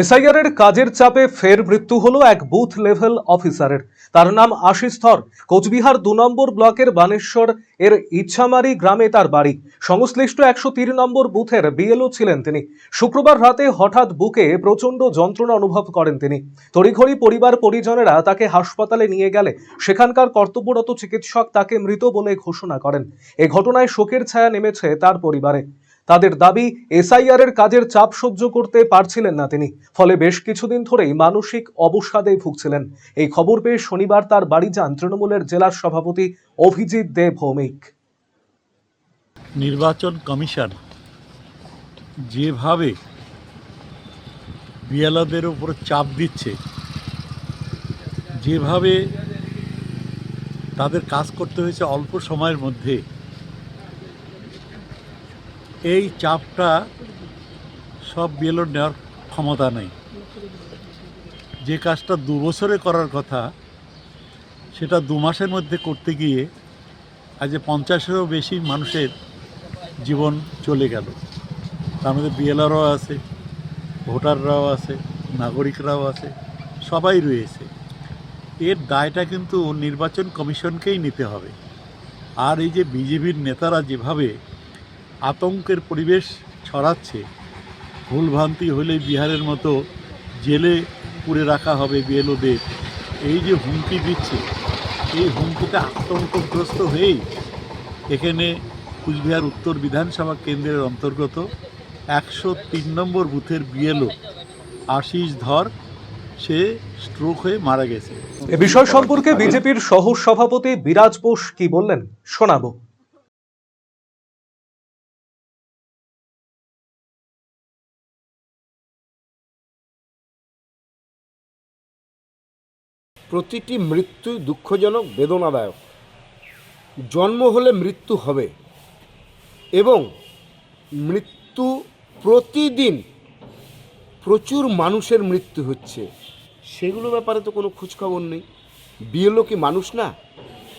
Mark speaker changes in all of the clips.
Speaker 1: SIR এর কাজের চাপে ফের মৃত্যু হলো এক বুথ লেভেল অফিসারের তার নাম আশিস ধর কোচবিহার দু নম্বর ব্লকের বানেশ্বর এর ইচ্ছামারি গ্রামে তার বাড়ি। সংশ্লিষ্ট একশো তিন নম্বর বুথের বিএলও ছিলেন তিনি। শুক্রবার রাতে হঠাৎ বুকে প্রচণ্ড যন্ত্রণা অনুভব করেন তিনি। তড়িঘড়ি পরিবার পরিজনেরা তাকে হাসপাতালে নিয়ে গেলে সেখানকার কর্তব্যরত চিকিৎসক তাকে মৃত বলে ঘোষণা করেন। এ ঘটনায় শোকের ছায়া নেমেছে তার পরিবারে। তাদের দাবি এসআইআর এর কাজের চাপ সহ্য করতে পারছিলেন না তিনি। ফলে বেশ কিছুদিন ধরেই মানসিক অবসাদে ভুগছিলেন। এই খবর পেয়ে শনিবার তার বাড়ি যান তৃণমূলের জেলার সভাপতি অভিজিৎ দে ভৌমিক।
Speaker 2: নির্বাচন কমিশন যেভাবে বিএলওদের উপর চাপ দিচ্ছে, যেভাবে তাদের কাজ করতে হয়েছে অল্প সময়ের মধ্যে এই চাপটা সব বিএলওর নেওয়ার ক্ষমতা নেই। যে কাজটা দু বছরে করার কথা, সেটা দু মাসের মধ্যে করতে গিয়ে আজ পঞ্চাশেরও বেশি মানুষের জীবন চলে গেল। তার মধ্যে বিএলআরও আছে, ভোটাররাও আছে, নাগরিকরাও আছে, সবাই রয়েছে। এর দায়টা কিন্তু নির্বাচন কমিশনকেই নিতে হবে। আর এই যে বিজেপির নেতারা যেভাবে আতঙ্কের পরিবেশ ছড়াচ্ছে। ভুলভ্রান্তি হলে বিহারের মতো জেলে পুরে রাখা হবে বিএলওদের। এই যে হুমকি দিচ্ছে, এই হুমকিতে আতঙ্কগ্রস্ত হয়েই এখানে কুচবিহার উত্তর বিধানসভা কেন্দ্রের অন্তর্গত একশো তিন নম্বর বুথের বিএলও আশিস ধর, সে স্ট্রোক হয়ে মারা গেছে।
Speaker 1: এ বিষয় সম্পর্কে বিজেপির সহ সভাপতি বিরাজ বোস কি বললেন? শোনাবো।
Speaker 3: প্রতিটি মৃত্যুই দুঃখজনক, বেদনাদায়ক। জন্ম হলে মৃত্যু হবে এবং মৃত্যু প্রতিদিন প্রচুর মানুষের মৃত্যু হচ্ছে। সেগুলো ব্যাপারে তো কোনো খোঁজখবর নেই। বিয়েলো কি মানুষ না?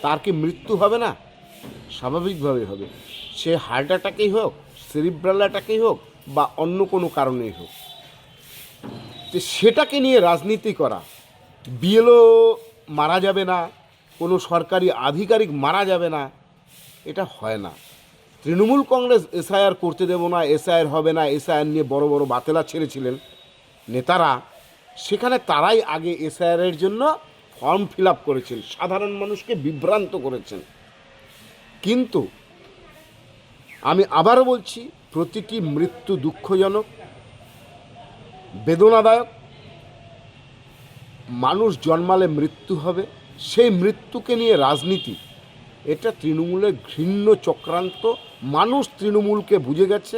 Speaker 3: তার কি মৃত্যু হবে না? স্বাভাবিকভাবে হবে। সে হার্ট অ্যাটাকেই হোক সেরিব্রাল অ্যাটাকেই হোক বা অন্য কোনো কারণেই হোক। সেটাকে নিয়ে রাজনীতি করা বিএলও মারা যাবে না, কোনো সরকারি আধিকারিক মারা যাবে না, এটা হয় না। তৃণমূল কংগ্রেস এসআইআর করতে দেব না, এসআইআর হবে না, এসআইআর নিয়ে বড় বড় বাতেলা ছেড়েছিলেন নেতারা, সেখানে তারাই আগে এসআইআরের জন্য ফর্ম ফিল আপ করেছেন, সাধারণ মানুষকে বিভ্রান্ত করেছেন। কিন্তু আমি আবারও বলছি, প্রতিটি মৃত্যু দুঃখজনক, বেদনাদায়ক মানুষ জন্মালে মৃত্যু হবে, সেই মৃত্যুকে নিয়ে রাজনীতি। এটা তৃণমূলের ঘৃণ্য চক্রান্ত। মানুষ তৃণমূলকে বুঝে গেছে